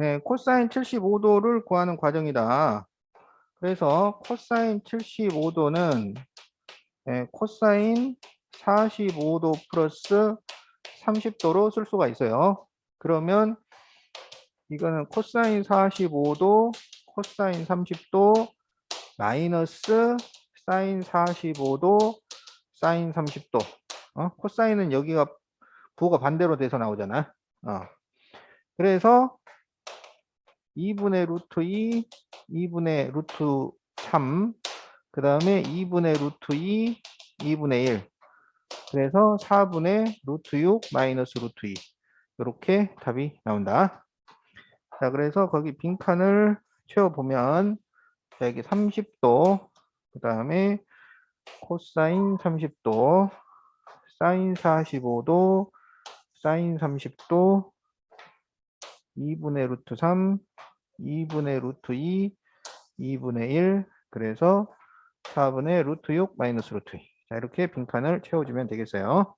네, 코사인 75도를 구하는 과정이다. 그래서 코사인 75도는 네, 코사인 45도 플러스 30도로 쓸 수가 있어요. 그러면 이거는 코사인 45도, 코사인 30도, 마이너스 사인 45도, 사인 30도. 어? 코사인은 여기가 부호가 반대로 돼서 나오잖아. 어. 그래서 2분의 루트 2, 2분의 루트 3, 그 다음에 2분의 루트 2, 2분의 1. 그래서 4분의 루트 6 마이너스 루트 2. 이렇게 답이 나온다. 자, 그래서 거기 빈칸을 채워보면, 자, 여기 30도, 그 다음에 코사인 30도, 사인 45도, 사인 30도, 2분의 루트 3, 2분의 루트 2, 2분의 1, 그래서 4분의 루트 6 마이너스 루트 2. 자, 이렇게 빈칸을 채워주면 되겠어요.